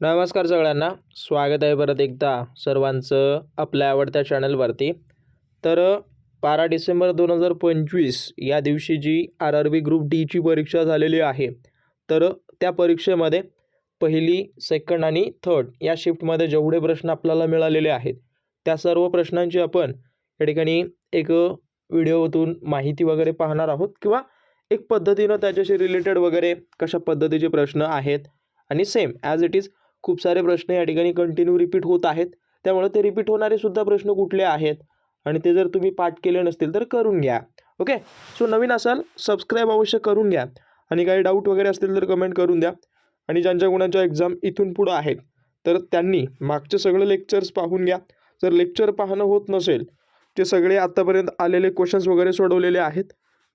नमस्कार सगळ्यांना. स्वागत आहे परत एकदा सर्वांचं आपल्या आवडत्या चॅनलवरती. तर बारा डिसेंबर दोन हजार पंचवीस या दिवशी G R R B group डीची परीक्षा झालेली आहे तर त्या परीक्षेमध्ये पहिली सेकंड आणि थर्ड या शिफ्टमध्ये जेवढे प्रश्न आपल्याला मिळालेले आहेत त्या सर्व प्रश्नांची आपण या ठिकाणी एक व्हिडिओतून माहिती वगैरे पाहणार आहोत किंवा एक पद्धतीनं त्याच्याशी रिलेटेड वगैरे कशा पद्धतीचे प्रश्न आहेत. आणि सेम ॲज इट इज खूप सारे प्रश्न या ठिकाणी कंटिन्यू रिपीट होत आहेत. त्यामुळे ते रिपीट होणारे सुद्धा प्रश्न कुठले आहेत? आणि ते जर तुम्ही पाठ केले नसतील तर करून घ्या. ओके सो नवीन असाल सबस्क्राईब अवश्य करून घ्या. आणि काही डाऊट वगैरे असतील तर कमेंट करून द्या. आणि ज्यांच्या गुणांच्या एक्झाम इथून पुढं आहेत तर त्यांनी मागचे सगळे लेक्चर्स पाहून घ्या. जर लेक्चर पाहणं होत नसेल ते सगळे आत्तापर्यंत आलेले क्वेश्चन्स वगैरे सोडवलेले आहेत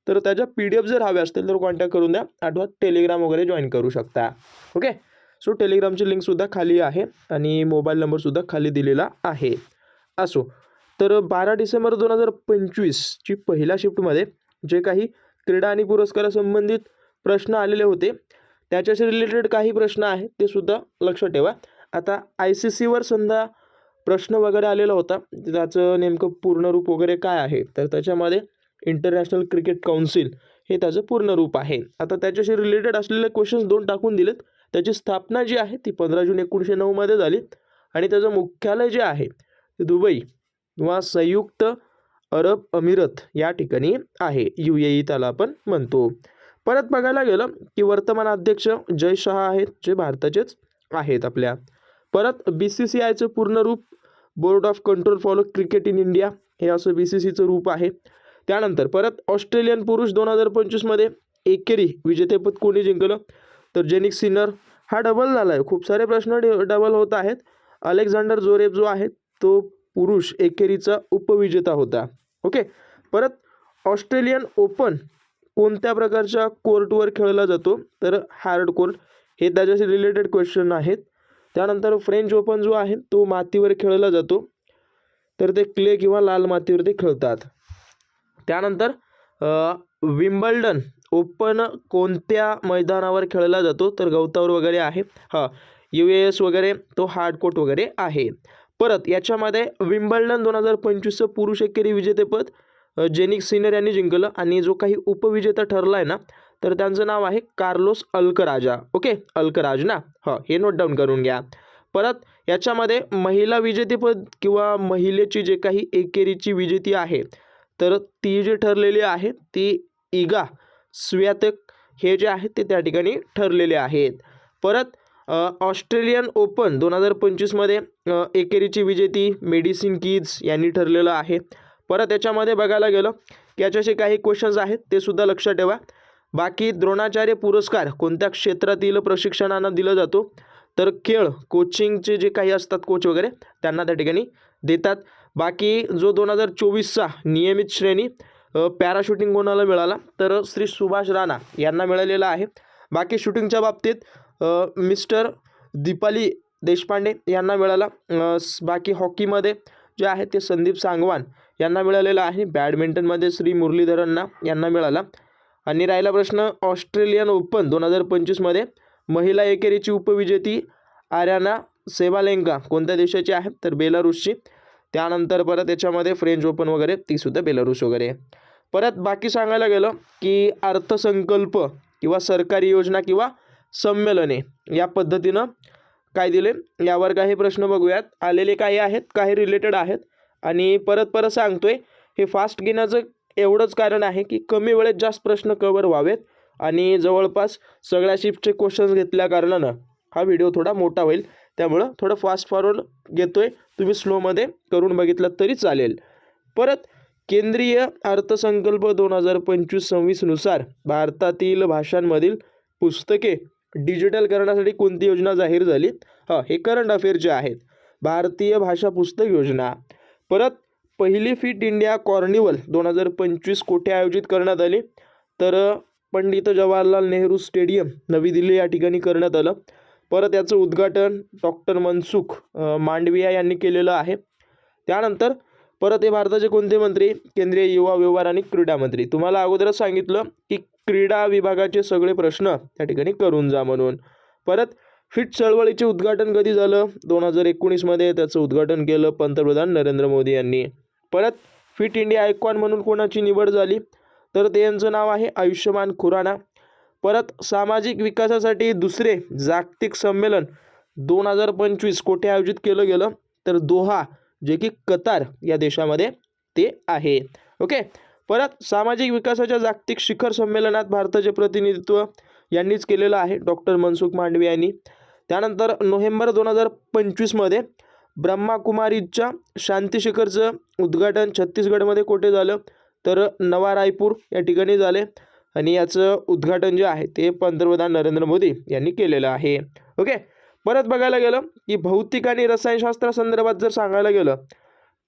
तर त्याच्या पी डी एफ जर हवे असतील तर कॉन्टॅक्ट करून द्या. आठवत टेलिग्राम वगैरे जॉईन करू शकता. ओके सो टेलिग्रामची लिंकसुद्धा खाली आहे आणि मोबाईल नंबरसुद्धा खाली दिलेला आहे. असो तर बारा डिसेंबर दोन हजार पंचवीसची पहिल्या शिफ्टमध्ये जे काही क्रीडा आणि पुरस्कारासंबंधित प्रश्न आलेले होते त्याच्याशी रिलेटेड काही प्रश्न आहेत ते सुद्धा लक्षात ठेवा. आता आय सी सीवर समजा प्रश्न वगैरे आलेला होता त्याचं नेमकं पूर्ण रूप वगैरे काय आहे? तर त्याच्यामध्ये इंटरनॅशनल क्रिकेट काउन्सिल हे त्याचं पूर्ण रूप आहे. आता त्याच्याशी रिलेटेड असलेले क्वेश्चन्स दोन टाकून दिलेत. त्याची स्थापना जी आहे ती पंधरा जून एकोणीसशे नऊमध्ये झाली आणि त्याचं मुख्यालय जे आहे ते दुबई किंवा संयुक्त अरब अमिरत या ठिकाणी आहे. यू ए ई त्याला आपण म्हणतो. परत बघायला गेलं की वर्तमान अध्यक्ष जय शहा आहेत जे भारताचेच आहेत आपल्या. परत बी सी सी आयचं पूर्ण रूप board of control for cricket in India हे असं बी सी सीचं रूप आहे. त्यानंतर परत ऑस्ट्रेलियन पुरुष दोन हजार पंचवीसमध्ये एकेरी विजेतेपद कोणी जिंकलं? तर जेनिक सिनर हा डबल झाला आहे खूप सारे प्रश्न डबल होत आहेत. अलेक्झांडर जोरेब जो आहे तो पुरुष एकेरीचा उपविजेता होता. ओके? परत ऑस्ट्रेलियन ओपन कोणत्या प्रकारच्या कोर्टवर खेळला जातो? तर हार्ड कोर्ट. हे त्याच्याशी रिलेटेड क्वेश्चन आहेत. त्यानंतर फ्रेंच ओपन जो आहे तो मातीवर खेळला जातो. तर ते क्ले किंवा लाल मातीवरती खेळतात. त्यानंतर विम्बल्डन ओपन कोणत्या मैदानावर खेळला जातो? तर गवतावर वगैरे आहे. हां यू ए एस वगैरे तो हार्डकोट वगैरे आहे. परत याच्यामध्ये विम्बल्डन दोन हजार पंचवीसचं पुरुष एकेरी विजेतेपद जेनिक सिनर यांनी जिंकलं आणि जो काही उपविजेता ठरला आहे ना तर त्यांचं नाव आहे कार्लोस अल्कराजा. ओके? अल्कराज ना? हां हे नोट डाऊन करून घ्या. परत याच्यामध्ये महिला विजेतेपद किंवा महिलेची जे काही एकेरीची विजेती आहे तर ती जी ठरलेली आहे ती इगा. स्व्यातक हे जे आहेत ते त्या ठिकाणी ठरलेले आहेत. परत ऑस्ट्रेलियन ओपन दोन हजार पंचवीसमध्ये एकेरीची विजेती मेडिसिन किड्स यांनी ठरलेलं आहे. परत याच्यामध्ये बघायला गेलं की याच्याशी काही क्वेश्चन्स आहेत ते सुद्धा लक्षात ठेवा. बाकी द्रोणाचार्य पुरस्कार कोणत्या क्षेत्रातील प्रशिक्षणांना दिला जातो? तर खेळ कोचिंगचे जे काही असतात कोच वगैरे त्यांना त्या ठिकाणी देतात. बाकी जो दोन हजार चोवीसचा नियमित श्रेणी पॅराशूटिंग कोणाला मिळाला? तर श्री सुभाष राणा यांना मिळालेला आहे. बाकी शूटिंगच्या बाबतीत मिस्टर दीपाली देशपांडे यांना मिळाला. बाकी हॉकीमध्ये जे आहे ते संदीप सांगवान यांना मिळालेलं आहे. बॅडमिंटनमध्ये श्री मुरलीधरन्ना यांना मिळाला. आणि राहिला प्रश्न ऑस्ट्रेलियन ओपन दोन हजार पंचवीसमध्ये महिला एकेरीची उपविजेती आर्याना सेवालेंका कोणत्या देशाची आहे? तर बेलारूसची. त्यानंतर परत याच्यामध्ये फ्रेंच ओपन वगैरे तीसुद्धा बेलारूस वगैरे. परत बाकी सांगायला गेलं की अर्थसंकल्प किंवा सरकारी योजना किंवा संमेलने या पद्धतीनं काय दिले? यावर काही प्रश्न बघूयात. आलेले काही आहेत काही रिलेटेड आहेत. आणि परत परत सांगतोय हे फास्ट घेण्याचं एवढंच कारण आहे की कमी वेळेत जास्त प्रश्न कवर व्हावेत. आणि जवळपास सगळ्या शिफ्टचे क्वेश्चन्स घेतल्या कारणानं हा व्हिडिओ थोडा मोठा होईल. त्यामुळं थोडं फास्ट फॉरवर्ड घेतोय. तुम्ही स्लोमध्ये करून बघितलं तरी चालेल. परत केंद्रीय अर्थसंकल्प दोन हजार पंचवीस सव्वीसनुसार भारतातील भाषांमधील पुस्तके डिजिटल करण्यासाठी कोणती योजना जाहीर झाली हां हे करंट अफेअर जे आहेत भारतीय भाषा पुस्तक योजना. परत पहिली फिट इंडिया कॉर्निवल दोन हजार पंचवीस कोठे आयोजित करण्यात आली? तर पंडित जवाहरलाल नेहरू स्टेडियम नवी दिल्ली या ठिकाणी करण्यात आलं. परत याचं उद्घाटन डॉक्टर मनसुख मांडविया यांनी केलेलं आहे. त्यानंतर परत हे भारताचे कोणते मंत्री? केंद्रीय युवा व्यवहार आणि क्रीडा मंत्री. तुम्हाला अगोदरच सांगितलं की क्रीडा विभागाचे सगळे प्रश्न त्या ठिकाणी करून जा म्हणून. परत फिट चळवळीचे उद्घाटन कधी झालं? दोन हजार एकोणीसमध्ये त्याचं उद्घाटन केलं पंतप्रधान नरेंद्र मोदी यांनी. परत फिट इंडिया आयकॉन म्हणून कोणाची निवड झाली? तर ते यांचं नाव आहे आयुष्यमान खुराना. परत सामाजिक विकासासाठी दुसरे जागतिक संमेलन दोन हजार पंचवीस कोठे आयोजित केलं गेलं? तर दोहा जे की कतार या देशामध्ये ते आहे. ओके परत सामाजिक विकासाच्या जागतिक शिखर संमेलनात भारताचे प्रतिनिधित्व यांनीच केलेलं आहे. डॉक्टर मनसुख मांडवी यांनी. त्यानंतर नोव्हेंबर दोन हजार पंचवीसमध्ये ब्रह्माकुमारीच्या शांती शिखरचं उद्घाटन छत्तीसगडमध्ये कुठे झालं? तर नवा रायपूर या ठिकाणी झाले. आणि याचं उद्घाटन जे आहे ते पंतप्रधान नरेंद्र मोदी यांनी केलेलं आहे. ओके परत बघायला गेलं की भौतिक आणि रसायनशास्त्रासंदर्भात जर सांगायला गेलं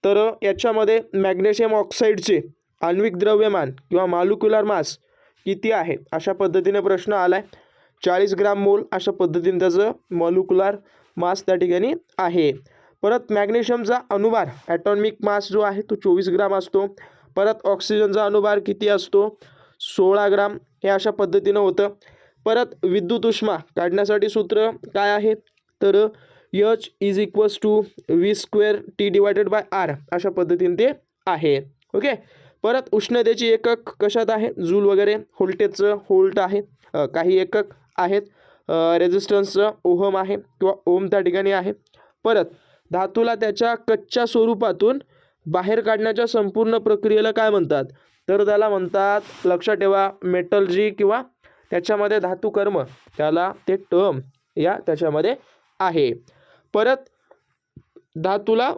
तर याच्यामध्ये मॅग्नेशियम ऑक्साईडचे आण्विक द्रव्यमान किंवा मालुक्युलर मास किती आहे अशा पद्धतीने प्रश्न आला आहे चाळीस ग्राम मोल अशा पद्धतीने त्याचं मॉल्युक्युलर मास त्या ठिकाणी आहे. परत मॅग्नेशियमचा अनुभार ॲटॉमिक मास जो आहे तो चोवीस ग्राम असतो. परत ऑक्सिजनचा अनुभार किती असतो सोळा ग्राम हे अशा पद्धतीनं होतं. परत विद्युत उष्मा काढण्यासाठी सूत्र काय आहे? तर H is equals to V square T divided by R अशा पद्धतीने ते आहे. ओके परत उष्णतेची एकक कशात आहे? जूल वगैरे होल्टेजचं होल्ट आहे. काही एकक आहेत. रेझिस्टन्सचं ओहम आहे किंवा ओम त्या ठिकाणी आहे. परत धातूला त्याच्या कच्च्या स्वरूपातून बाहेर काढण्याच्या संपूर्ण प्रक्रियेला काय म्हणतात? तर त्याला म्हणतात लक्षात ठेवा मेटलजी किंवा त्याच्यामध्ये धातू कर्म त्याला ते टर्म या त्याच्यामध्ये आहे. परत धातूला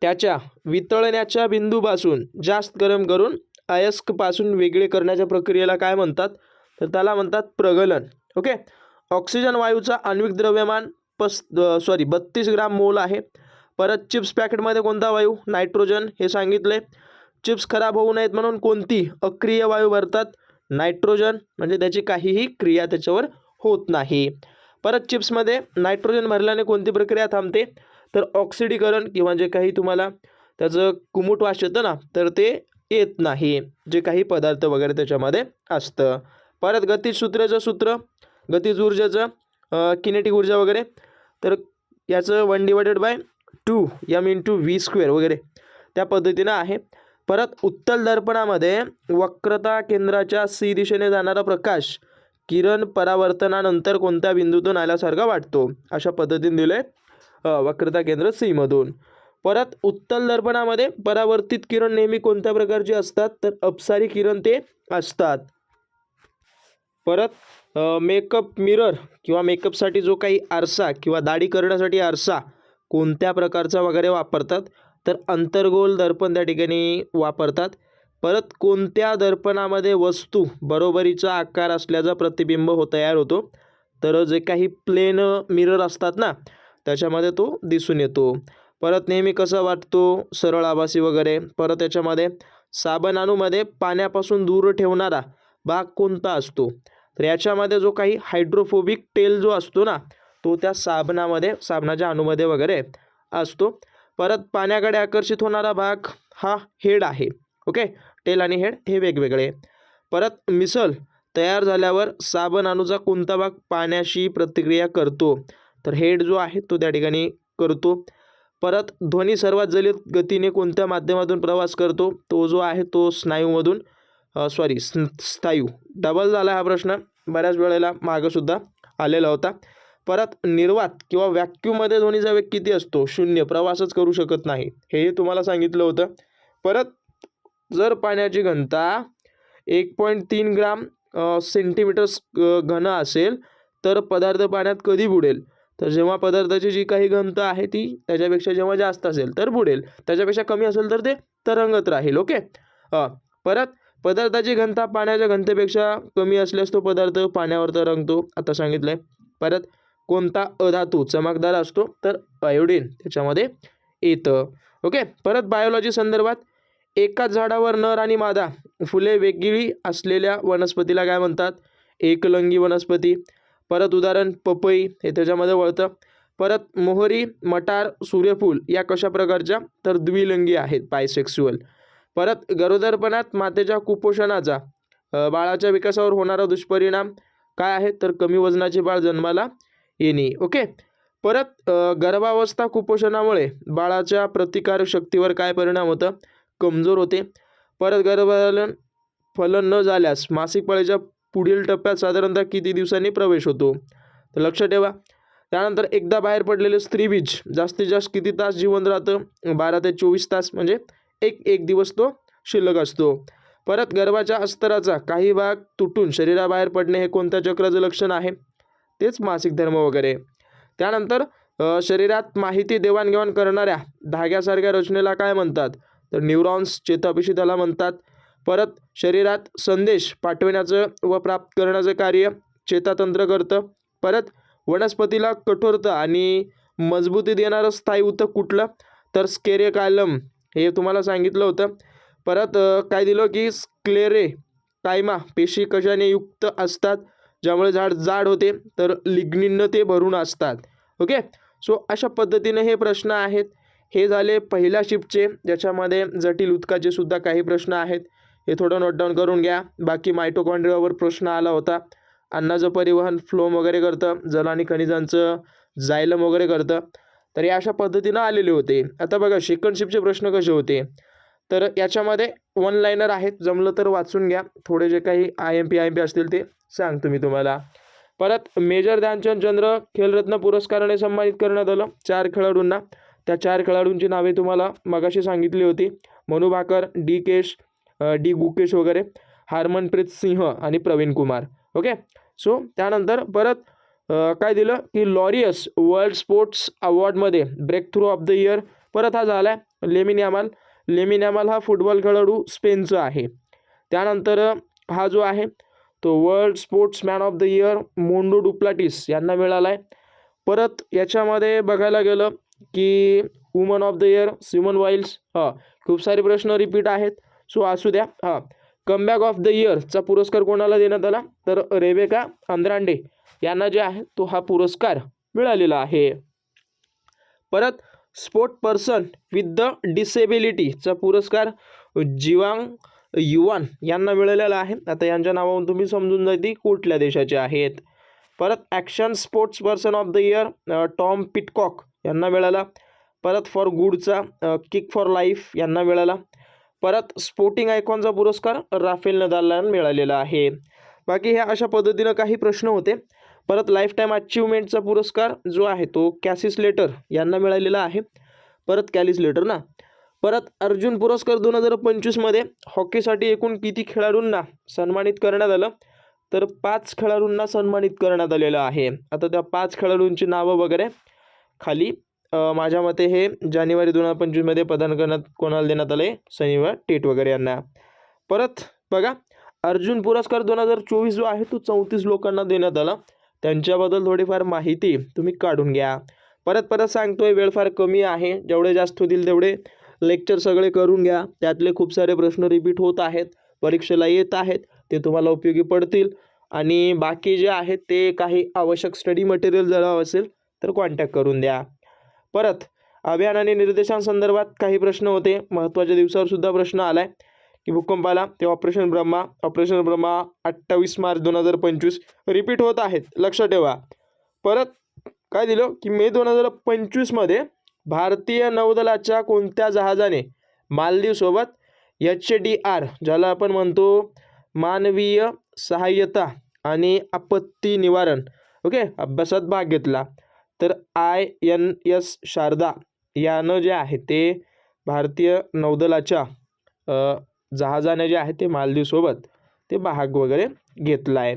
त्याच्या वितळण्याच्या बिंदूपासून जास्त गरम करून अयस्कपासून वेगळे करण्याच्या प्रक्रियेला काय म्हणतात? तर त्याला म्हणतात प्रगलन. ओके? ऑक्सिजन वायूचा आण्विक द्रव्यमान पस सॉरी बत्तीस ग्राम मोल आहे. परत चिप्स पॅकेटमध्ये कोणता वायू? नायट्रोजन हे सांगितले. चिप्स खराब होऊ नयेत म्हणून कोणती अक्रिय वायू भरतात? नायट्रोजन म्हणजे त्याची काहीही क्रिया त्याच्यावर होत नाही. परत चिप्समध्ये नायट्रोजन भरल्याने कोणती प्रक्रिया थांबते? तर ऑक्सिडीकरण किंवा जे काही तुम्हाला त्याचं कुमुट वाश येतं ना तर ते येत नाही. जे काही पदार्थ वगैरे त्याच्यामध्ये असतं. परत गतिज सूत्राचं सूत्र गतिज ऊर्जेचं किनेटिक ऊर्जा वगैरे. तर याचं one divided by two M into two V square वगैरे. त्या पद्धतीनं आहे. परत उत्तल दर्पणामध्ये वक्रता केंद्राच्या सी दिशेने जाणारा प्रकाश किरण परावर्तनानंतर कोणत्या बिंदूतून आल्यासारखा वाटतो? अशा पद्धतीने दिले वक्रता केंद्र सीमधून परत उत्तल दर्पणामध्ये परावर्तित किरण नेहमी कोणत्या प्रकारचे असतात? तर अपसारी किरण ते असतात. परत मेकअप मिरर किंवा मेकअपसाठी जो काही आरसा किंवा दाढी करण्यासाठी आरसा कोणत्या प्रकारचा वगैरे वापरतात? तर अंतर्गोल दर्पण त्या ठिकाणी वापरतात. परत कोणत्या दर्पणामध्ये वस्तू बरोबरीचा आकार असल्याचा प्रतिबिंब हो तयार होतो? तर जे काही प्लेन मिरर असतात ना त्याच्यामध्ये तो दिसून येतो. परत नेहमी कसा वाटतो? सरळ आभासी वगैरे. परत त्याच्यामध्ये साबणाणूमध्ये पाण्यापासून दूर ठेवणारा भाग कोणता असतो? तर याच्यामध्ये जो काही हायड्रोफोबिक टेल जो असतो ना तो त्या साबणामध्ये साबणाच्या अणूमध्ये वगैरे असतो. परत पाण्याकडे आकर्षित होणारा भाग हा हेड आहे. ओके? टेल आणि हेड हे वेगवेगळे. परत मिसल तयार झाल्यावर साबण अणूचा कोणता भाग पाण्याशी प्रतिक्रिया करतो? तर हेड जो आहे तो त्या ठिकाणी करतो. परत ध्वनी सर्वात जलद गतीने कोणत्या माध्यमातून प्रवास करतो? तो जो आहे तो स्नायूमधून सॉरी स्नायू. डबल झाला हा प्रश्न. बऱ्याच वेळेला मागंसुद्धा आलेला होता. परत निर्वात किंवा व्हॅक्यूममध्ये ध्वनीचा वेग किती असतो? शून्य. प्रवासच करू शकत नाही. हेही तुम्हाला सांगितलं होतं. परत जर पाण्याची घनता एक पॉईंट तीन ग्राम सेंटीमीटर्स घन असेल तर पदार्थ पाण्यात कधी बुडेल? तर जेव्हा पदार्थाची जी काही घनता आहे ती त्याच्यापेक्षा जेव्हा जास्त असेल तर बुडेल. त्याच्यापेक्षा कमी असेल तर ते तरंगत राहील. ओके? परत पदार्थाची घनता पाण्याच्या घनतेपेक्षा कमी असल्यास तो पदार्थ पाण्यावर तरंगतो. आता सांगितलं आहे परत कोणता अधातू चमकदार असतो तर आयोडीन त्याच्यामध्ये येतं. ओके परत बायोलॉजी संदर्भात एकाच झाडावर नर आणि मादा फुले वेगळी असलेल्या वनस्पतीला काय म्हणतात? एकलंगी वनस्पती. परत उदाहरण पपई हे त्याच्यामध्ये वळतं. परत मोहरी मटार सूर्यफूल या कशा प्रकारच्या? तर द्विलिंगी आहेत बायसेक्स्युअल परत गरोदरपणात मातेच्या कुपोषणाचा बाळाच्या विकासावर होणारा दुष्परिणाम काय आहे तर कमी वजनाचे बाळ जन्माला येणे. ओके? परत गर्भावस्था कुपोषणामुळे बाळाच्या प्रतिकारक शक्तीवर काय परिणाम होतं? कमजोर होते. परत गर्भधारण फलन न झाल्यास मासिक पाळीच्या पुढील टप्प्यात साधारणतः किती दिवसांनी प्रवेश होतो? तर लक्ष ठेवा. त्यानंतर एकदा बाहेर पडलेले स्त्रीबीज जास्तीत जास्त किती तास जिवंत राहतं? बारा ते चोवीस तास म्हणजे एक एक दिवस तो शिल्लक असतो. परत गर्भाच्या अस्तराचा काही भाग तुटून शरीराबाहेर पडणे हे कोणत्या चक्राचं लक्षण आहे? तेच मासिक धर्म वगैरे. त्यानंतर शरीरात माहिती देवाणघेवाण करणाऱ्या धाग्यासारख्या रचनेला काय म्हणतात? तर न्यूरॉन्स चेतापेशी त्याला म्हणतात. परत शरीरात संदेश पाठविण्याचं व प्राप्त करण्याचं कार्य चेतातंत्र करतं. परत वनस्पतीला कठोरता आणि मजबूती देणारं स्थायी ऊतक कुठलं? तर स्केरे कायलम हे तुम्हाला सांगितलं होतं. परत काय दिलं की स्क्लेरे कायमा पेशी कशाने युक्त असतात? ज्यामुळे झाड जाड होते तर लिग्निननं ते भरून असतात. ओके? सो अशा पद्धतीने हे प्रश्न आहेत. हे झाले पहिल्या शिफ्टचे. ज्याच्यामध्ये जटिल उदकाचे सुद्धा काही प्रश्न आहेत. हे थोडं नोट डाऊन करून घ्या. बाकी मायटोकॉन्ड्रियावर प्रश्न आला होता. अन्नाचं परिवहन फ्लोम वगैरे करतं. जल आणि खनिजांचं जायलम वगैरे करतं. तर हे अशा पद्धतीनं आलेले होते. आता बघा सेकंड शिफ्टचे प्रश्न कसे होते? तर याच्यामध्ये वन लाईनर आहेत. जमलं तर वाचून घ्या. थोडे जे काही I M P I M P असतील ते सांगतो मी तुम्हाला. परत मेजर ध्यानचंद चंद्र खेलरत्न पुरस्काराने सन्मानित करण्यात आलं. चार खेळाडूंना. त्या चार खेळाडूंची नावे तुम्हाला मगाशी सांगितली होती. मनू भाकर डी केश डी गुकेश वगैरे हार्मनप्रीत सिंह आणि प्रवीण कुमार. ओके? सो त्यानंतर परत काय दिलं की लॉरियस वर्ल्ड स्पोर्ट्स अवॉर्डमध्ये breakthrough of the year परत हा झाला आहे लेमिन यामाल. लेमिन हा फुटबॉल खेळाडू स्पेनचा आहे. त्यानंतर हा जो आहे तो world sportsman of the year Mondo Duplantis यांना मिळाला आहे परत याच्यामध्ये बघायला गेलं की woman of the year Simone Biles हां खूप सारे प्रश्न रिपीट आहेत. सो असू द्या हां कमबॅक ऑफ द इयरचा पुरस्कार कोणाला देण्यात आला? तर रेबेका अंद्रांडे यांना जे आहे तो हा पुरस्कार मिळालेला आहे. परत स्पोर्ट पर्सन विथ द डिसेबिलिटीचा पुरस्कार जिवांग युवान यांना मिळालेला आहे. आता यांच्या नावावरून तुम्ही समजून जाईल कुठल्या देशाचे आहेत. परत action sports person of the year Tom Pidcock यांना मिळाला. परत फॉर गुडचा किक फॉर लाईफ यांना मिळाला. परत स्पोर्टिंग आयकॉनचा पुरस्कार राफेल नदालला मिळालेला आहे. बाकी ह्या अशा पद्धतीनं काही प्रश्न होते. परत लाईफ टाईम अचिव्हमेंटचा पुरस्कार जो आहे तो कॅसिस लेटर यांना मिळालेला आहे. परत कॅलिस लेटर ना. परत अर्जुन पुरस्कार दोन हजार पंचवीसमध्ये हॉकीसाठी एकूण किती खेळाडूंना सन्मानित करण्यात आलं? तर पाच खेळाडूंना सन्मानित करण्यात आलेलं आहे. आता त्या पाच खेळाडूंची नावं वगैरे खाली माझ्या मते हे जानेवारी दोन हजार पंचवीसमध्ये प्रदान करण्यात कोणाला देण्यात आले शनिवार टेट वगैरे यांना. परत बघा अर्जुन पुरस्कार दोन हजार चोवीस जो आहे तो चौतीस लोकांना देण्यात आला. त्यांच्याबद्दल थोडीफार माहिती तुम्ही काढून घ्या. परत परत सांगतोय वेळ फार कमी आहे. जेवढे जास्त होतील तेवढे लेक्चर सगळे करून घ्या. त्यातले खूप सारे प्रश्न रिपीट होत आहेत. परीक्षेला येत आहेत. ते तुम्हाला उपयोगी पडतील. आणि बाकी जे आहेत ते काही आवश्यक स्टडी मटेरियल जर असेल तर कॉन्टॅक्ट करून द्या. परत अभियान आणि निर्देशांसंदर्भात काही प्रश्न होते. महत्त्वाच्या दिवसावर सुद्धा प्रश्न आला आहे की भूकंप आला ते ऑपरेशन ब्रह्मा ऑपरेशन ब्रह्मा अठ्ठावीस मार्च दोन हजार पंचवीस रिपीट होत आहेत. लक्ष ठेवा. परत काय दिलं की मे दोन हजार पंचवीसमध्ये भारतीय नौदलाच्या कोणत्या जहाजाने मालदीवसोबत एच डी आर ज्याला आपण म्हणतो मानवीय सहाय्यता आणि आपत्ती निवारण ओके अभ्यासात भाग घेतला तर आय एन एस शारदा यानं जे आहे ते भारतीय नौदलाच्या जहाजाने जे आहे ते मालदीवसोबत ते भाग वगैरे घेतला आहे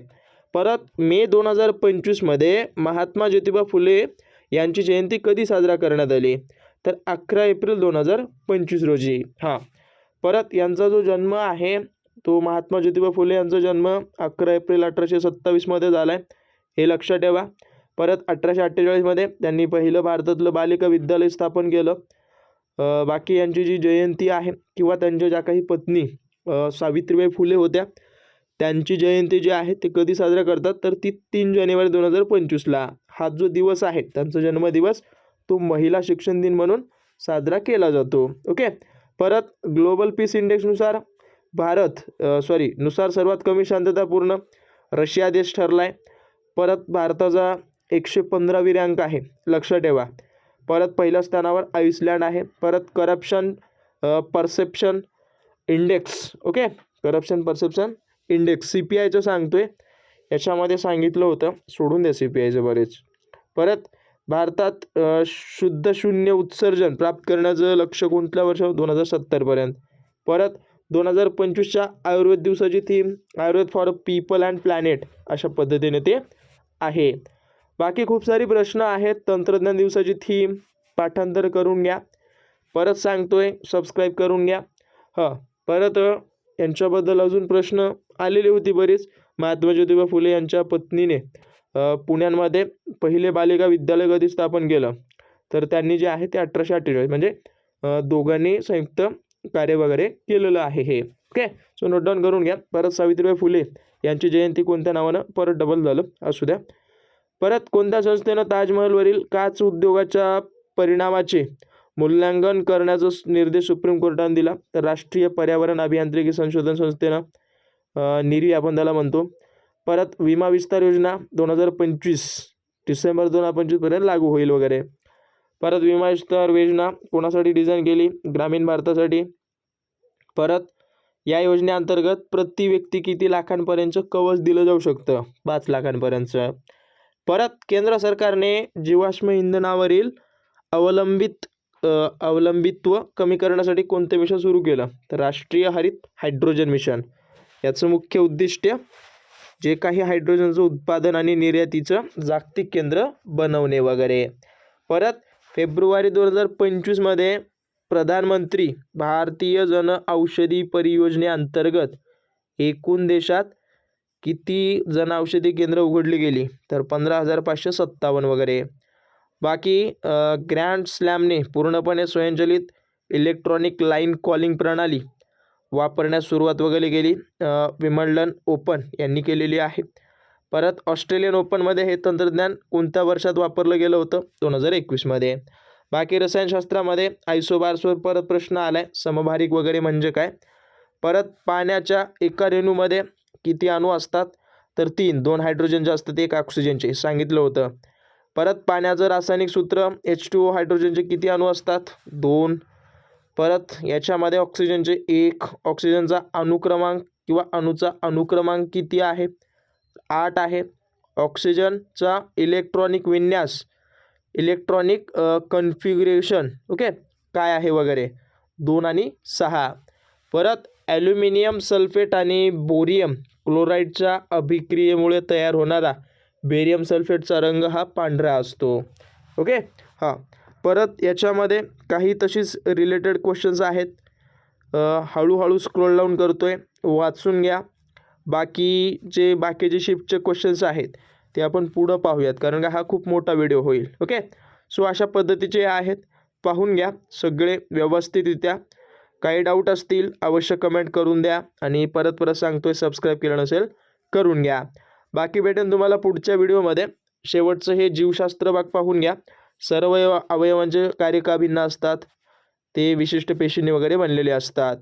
परत मे दोन हजार पंचवीसमध्ये महात्मा ज्योतिबा फुले यांची जयंती कधी साजरा करण्यात आली? तर अकरा एप्रिल दोन हजार पंचवीस रोजी. हां. परत यांचा जो जन्म आहे तो महात्मा ज्योतिबा फुले यांचा जन्म अकरा एप्रिल अठराशे सत्तावीसमध्ये झाला आहे हे लक्षात ठेवा. परत अठराशे अठ्ठेचाळीसमध्ये त्यांनी पहिलं भारतातलं बालिका विद्यालय स्थापन केलं. बाकी यांची जी जयंती आहे किंवा त्यांच्या ज्या काही पत्नी सावित्रीबाई फुले होत्या त्यांची जयंती जी आहे ते कधी साजरा करतात? तर ती तीन जानेवारी दोन हजार पंचवीसला. हा जो दिवस आहे त्यांचा जन्मदिवस तो महिला शिक्षण दिन म्हणून साजरा केला जातो. ओके? परत ग्लोबल पीस इंडेक्सनुसार भारत सॉरी नुसार सर्वात कमी शांततापूर्ण रशिया देश ठरला आहे परत भारताचा एकशे पंधरावी रँक आहे. लक्षात ठेवा. परत पहिल्या स्थानावर आईसलँड आहे. परत corruption perception index okay? Corruption perception index. C P आयचं सांगतो आहे याच्यामध्ये सांगितलं होतं. सोडून द्या सी पी आयचं बरेच. परत भारतात शुद्ध शून्य उत्सर्जन प्राप्त करण्याचं लक्ष कोणत्या वर्ष? दोन हजार सत्तरपर्यंत परत दोन हजार पंचवीसच्या आयुर्वेद दिवसाची theme Ayurveda for people and planet अशा पद्धतीने ते आहे. बाकी खूप सारी प्रश्न आहेत. तंत्रज्ञान दिवसाची थीम पाठांतर करून घ्या. परत सांगतोय सबस्क्राईब करून घ्या. हां परत यांच्याबद्दल अजून प्रश्न आलेली होती बरीच. महात्मा ज्योतिबा फुले यांच्या पत्नीने पुण्यामध्ये पहिले बालिका विद्यालय कधी स्थापन केलं? तर त्यांनी जे आहे ते अठराशे अठ्ठेचाळीस म्हणजे दोघांनी संयुक्त कार्य वगैरे केलेलं आहे हे. ओके? सो नोट डाऊन करून घ्या. परत सावित्रीबाई फुले यांची जयंती कोणत्या नावानं? परत डबल झालं. असू द्या. परत कोणत्या संस्थेनं ताजमहलवरील काच उद्योगाच्या परिणामाचे मूल्यांकन करण्याचा निर्देश सुप्रीम कोर्टाने दिला? तर राष्ट्रीय पर्यावरण अभियांत्रिकी संशोधन संस्थेनं निरी आपण त्याला म्हणतो. परत विमा विस्तार योजना दोन हजार पंचवीस डिसेंबर दोन हजार पंचवीसपर्यंत लागू होईल वगैरे. परत विमा विस्तार योजना कोणासाठी डिझाईन केली? ग्रामीण भारतासाठी. परत या योजनेअंतर्गत प्रति व्यक्ती किती लाखांपर्यंत कवच दिलं जाऊ शकतं? पाच लाखांपर्यंतचं. परत केंद्र सरकारने जीवाश्म इंधनावरील अवलंबित अवलंबित्व कमी करण्यासाठी कोणतं मिशन सुरू केलं? तर राष्ट्रीय हरित हायड्रोजन मिशन. याचं मुख्य उद्दिष्ट जे काही हायड्रोजनचं उत्पादन आणि निर्यातीचं जागतिक केंद्र बनवणे वगैरे. परत फेब्रुवारी दोन हजार पंचवीसमध्ये प्रधानमंत्री भारतीय जन औषधी परियोजनेअंतर्गत एकूण देशात किती जन औषधी केंद्र उघडली गेली? तर पंधरा हजार पाचशे सत्तावन्न वगैरे. बाकी ग्रँड स्लॅमने पूर्णपणे स्वयंचलित इलेक्ट्रॉनिक लाईन कॉलिंग प्रणाली वापरण्यास सुरुवात वगैरे केली. विमल्डन ओपन यांनी केलेली आहे. परत ऑस्ट्रेलियन ओपनमध्ये हे तंत्रज्ञान कोणत्या वर्षात वापरलं गेलं होतं? दोन हजार एकवीसमध्ये. बाकी रसायनशास्त्रामध्ये आयसोबार्सवर परत प्रश्न आला आहे समभारिक वगैरे म्हणजे काय? परत पाण्याच्या एका रेणूमध्ये किती अणू असतात? तर तीन. दोन हायड्रोजनचे असतात एक ऑक्सिजनचे सांगितलं होतं. परत पाण्याचं रासायनिक सूत्र एच टू ओ हायड्रोजनचे किती अणू असतात? दोन. परत याच्यामध्ये ऑक्सिजनचे एक. ऑक्सिजनचा अणुक्रमांक किंवा अणूचा अनुक्रमांक किती आहे? आठ आहे. ऑक्सिजनचा इलेक्ट्रॉनिक विन्यास. Electronic configuration okay? काय आहे वगैरे? दोन आणि सहा. परत ॲल्युमिनियम सल्फेट आणि बोरियम क्लोराईडच्या अभिक्रियेमुळे तयार होणारा बेरियम सल्फेटचा रंग हा पांढरा असतो. ओके? हां. परत याच्यामध्ये काही तशीच रिलेटेड क्वेश्चन्स आहेत. हळूहळू स्क्रोल डाऊन करतो आहे वाचून घ्या. बाकी जे बाकीचे शिफ्टचे क्वेश्चन्स आहेत ते आपण पुढं पाहूयात कारण का हा खूप मोठा व्हिडिओ होईल. ओके? सो अशा पद्धतीचे आहेत. पाहून घ्या. सगळे व्यवस्थितरित्या काही डाऊट असतील अवश्य कमेंट करून द्या. आणि परत परत सांगतोय सबस्क्राईब केलं नसेल करून घ्या. बाकी भेटेन तुम्हाला पुढच्या व्हिडिओमध्ये शेवटचं हे जीवशास्त्र भाग पाहून घ्या. सर्व अवयवांचे कार्य का भिन्न असतात. ते विशिष्ट पेशींनी वगैरे बनलेले असतात.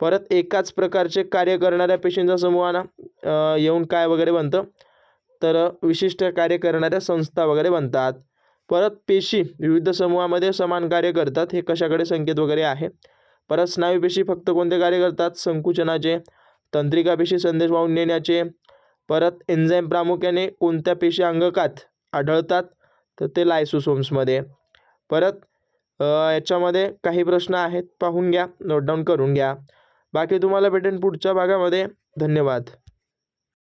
परत एकाच प्रकारचे कार्य करणाऱ्या पेशींचा समूहाना येऊन काय वगैरे बनतं? तर विशिष्ट कार्य करणाऱ्या संस्था वगैरे बनतात. परत पेशी विविध समूहामध्ये समान कार्य करतात. हे कशाकडे संकेत वगैरे आहे? परत स्नायूपेशी फक्त कोणते कार्य करतात? संकुचनाचे तंत्रिका पेशी संदेश वाहून नेण्याचे परत एन्झाईम प्रामुख्याने कोणत्या पेशी अंगकात आढळतात? तर ते लायसोसोम्समध्ये. परत याच्यामध्ये काही प्रश्न आहेत पाहून घ्या नोट डाऊन करून घ्या. बाकी तुम्हाला भेटेन पुढच्या भागामध्ये. धन्यवाद.